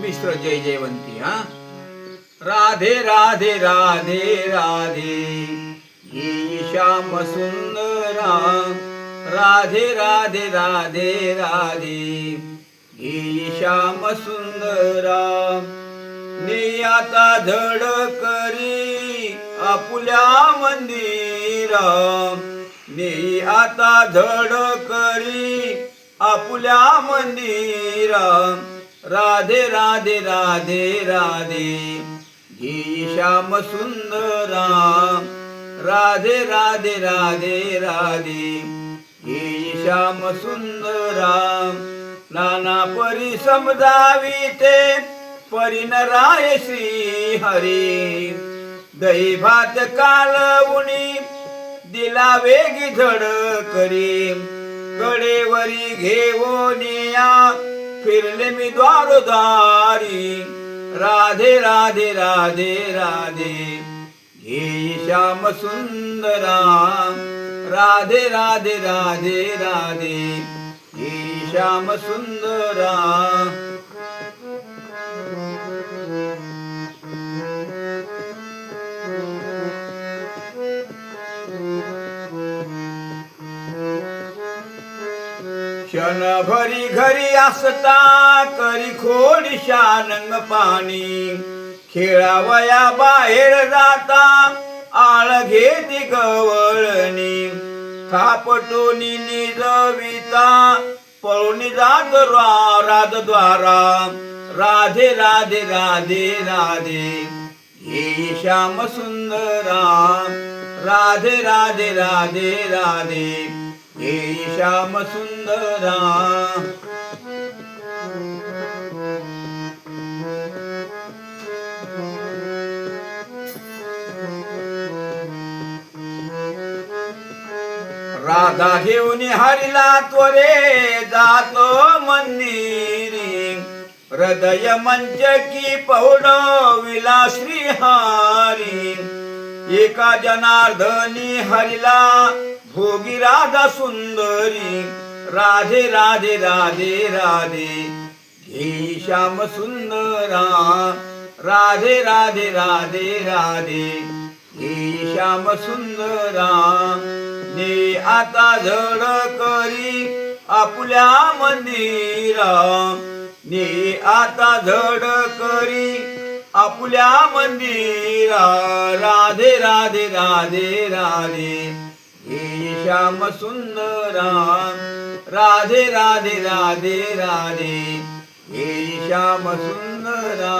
मिश्र जय जयवंती हा? राधे राधे राधे राधे. ये श्याम सुंदरा राधे राधे राधे राधे. ये श्याम सुंदरा ने आता धड करी आपुल्या मंदिरा. ने आता धड करी आपुल्या मंदिरा. राधे राधे राधे राधे. घे श्याम सुंदरा. राधे राधे राधे राधे. घे श्याम सुंदरा. नाना परी समजावी ते परिणराय श्री हरी. दही भात कालवुनी. दिला वेगी झड करी कडेवरी घेऊन या. फिरले मी द्वारदारी। राधे राधे राधे राधे। हे श्याम सुंदरा। राधे राधे राधे राधे। हे श्याम सुंदरा। क्षणभरी घरी असता करी खोडी शानंग पाणी. खेळावया बाहेर जाता आळ घेती गवळणी. थापटोनी निजविता पळून जात राधद्वारा राधे राधे राधे राधे. हे श्याम सुंदरा. राधे राधे राधे राधे. हे श्याम सुंदरा राधा घेऊन हरिला त्वरे जातो मंदिरी हृदय मंच की पौड विला श्रीहारी एका जनार्दनी हरिला भोगी राधा सुंदरी राधे राधे राधे राधे। घे श्याम सुंदरा राधे राधे राधे राधे। हे श्याम सुंदरा ने आता झड करी आपल्या मंदिरा। ने आता झड करी आपल्या मंदिरा। राधे राधे राधे राधे। हे श्याम सुंदरा राधे राधे राधे राधे। हे श्याम सुंदरा